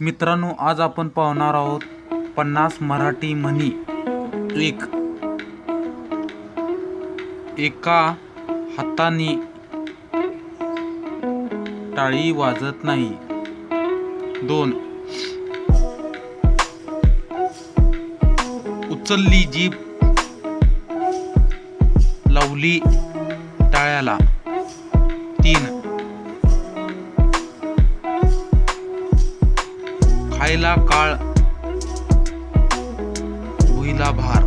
मित्रांनो आज आपण पाहणार आहोत पन्नास मराठी म्हणी. एक. एका हाताने टाळी वाजत नाही. दोन. उचलली जीभ लावली टाळ्याला. तीन. खायला काळ भुईला भार.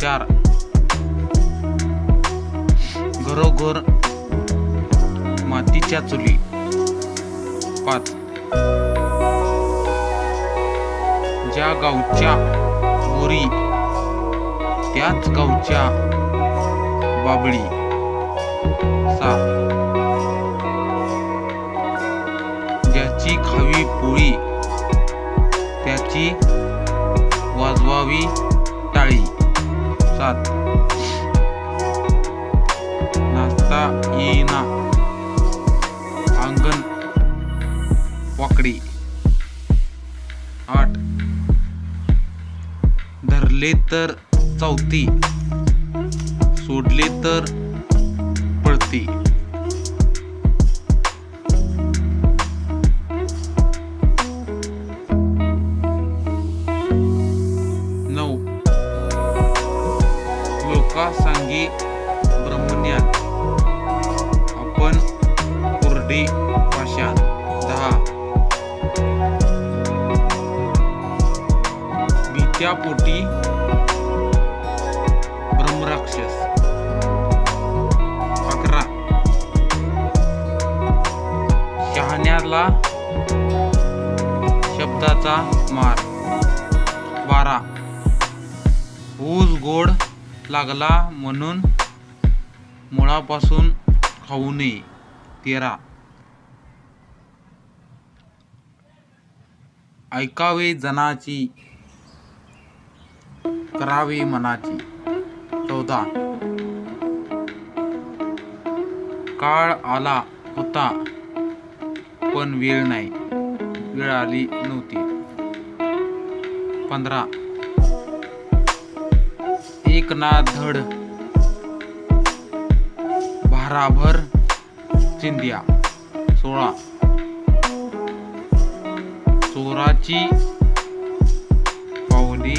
चार. घरोघर मातीच्या चुली. पाच. ज्या गावच्या बोरी त्याच गावच्या बाबळी. सा ज्याची खावी पोळी त्याची वाजवावी टाळी. सात. नाचता येईना. अंगण वाकडी. आठ. धरले तर चौथी. सोडले तर पळती. लोका ब्रह्मज्ञान आपण कुरडी पाषाण दहा. भीत्या पोटी ब्रह्मराक्षस. अकरा. शहाण्याला शब्दाचा मार. बारा. ऊस गोड लागला म्हणून मुळापासून खाऊ नये. तेरा. ऐकावे जनाची करावे मनाची. चौदा. काळ आला होता पण वेळ नाही. वेळ आली नव्हती. पंधरा. एक ना धड भाराभर चिंध्या सोळा. चोराची पावली.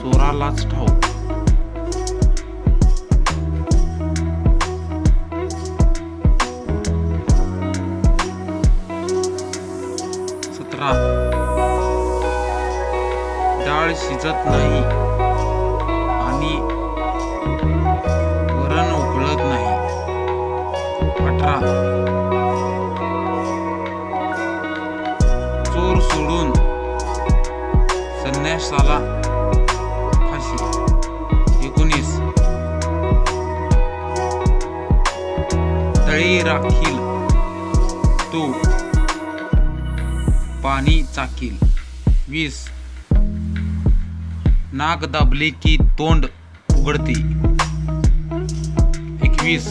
चोरालाच ठाऊ सतरा. डाळ शिजत नाही. आणि वरण उकळत नाही. अठरा. चोर सोडून संन्यासाला फाशी. एकोणीस. तळी राखील. तो पाणी चाकील. वीस. नाक दाबले की तोंड उघडते. एकवीस.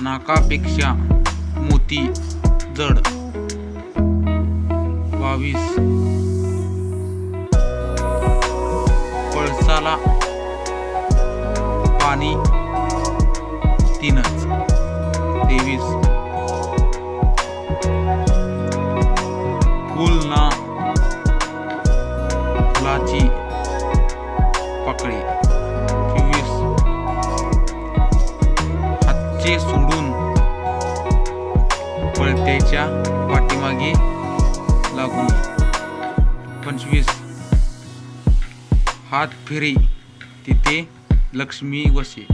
नाकापेक्षा मोती जड. बावीस. पळसाला पाणी तीनच. तेवीस. पंचवीस. हात फिरी तिथे लक्ष्मी वसे.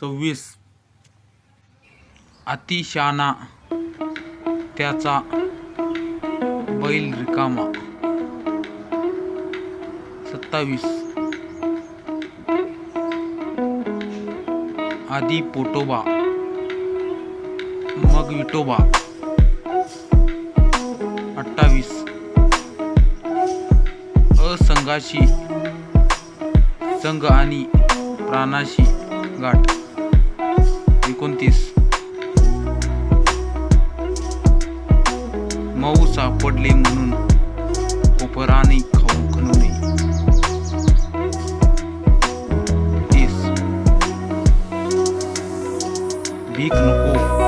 सव्वीस. अतिशाना त्याचा बैल रिकामा. सत्तावीस. आधी पोटोबा. विटोबा अठ्ठावीस। असंघाशी संघ आणि प्राणाशी गाठ। एकोणतीस। मऊ सापडले म्हणून कोपराने खाऊ खणू तीस। भीक नको।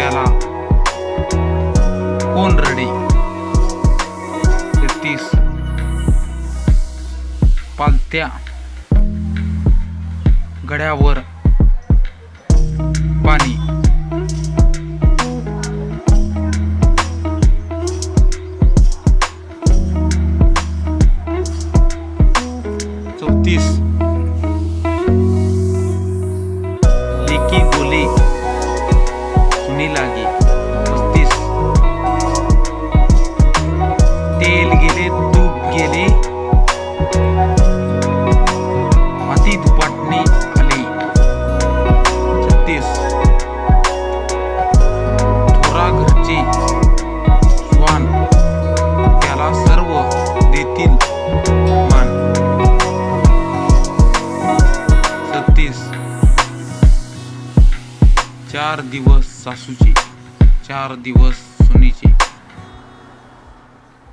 त्याला कोण रडे तेहतीस पालत्या. गड्यावर. पाणी. चार दिवस सासूचे चार दिवस सुनीचे.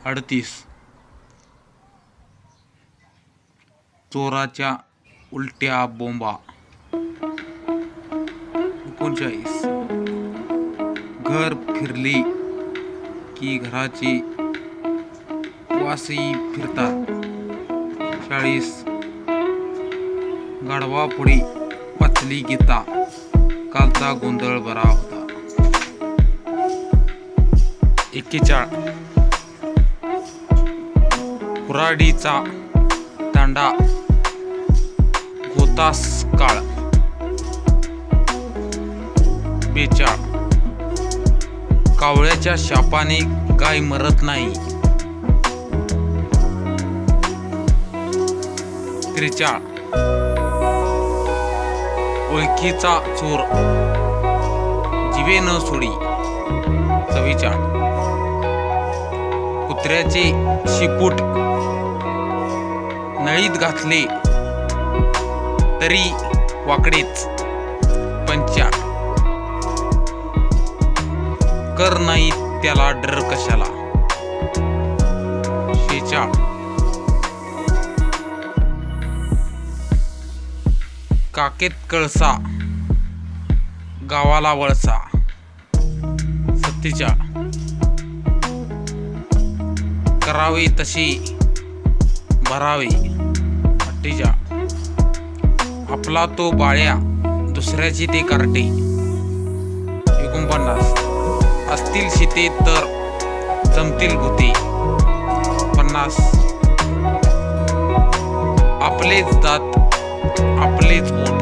अडतीस. चोराच्या उलट्या बोंबा. एकोणचाळीस. घर फिरले की घराचे वासही फिरतात. चाळीस. गाढवा पुढे वाचली गीता. कालचा गोंधळ बरा होता. एक्केचाळ कुराडीचा तांडा गोतास काळ. बेचाळ कावळ्याच्या शापाने गाय मरत नाही. त्रेचाळ ओळखीचा चोर. जिवे न सोडी चवीच्या. कुत्र्याचे शिपूट नळीत घातले तरी वाकडेच पंचा. कर नाही त्याला डर कशाला? शेचा. काकेत कळसा गावाला वळसा. सत्तेच्या करावे तशी भरावे हट्टीच्या. आपला तो बाळ्या दुसऱ्याची ते कार्टी. एकोणपन्नास. असतील शिते तर जमतील भूती. पन्नास. आपलेच दात आपलेच ओठ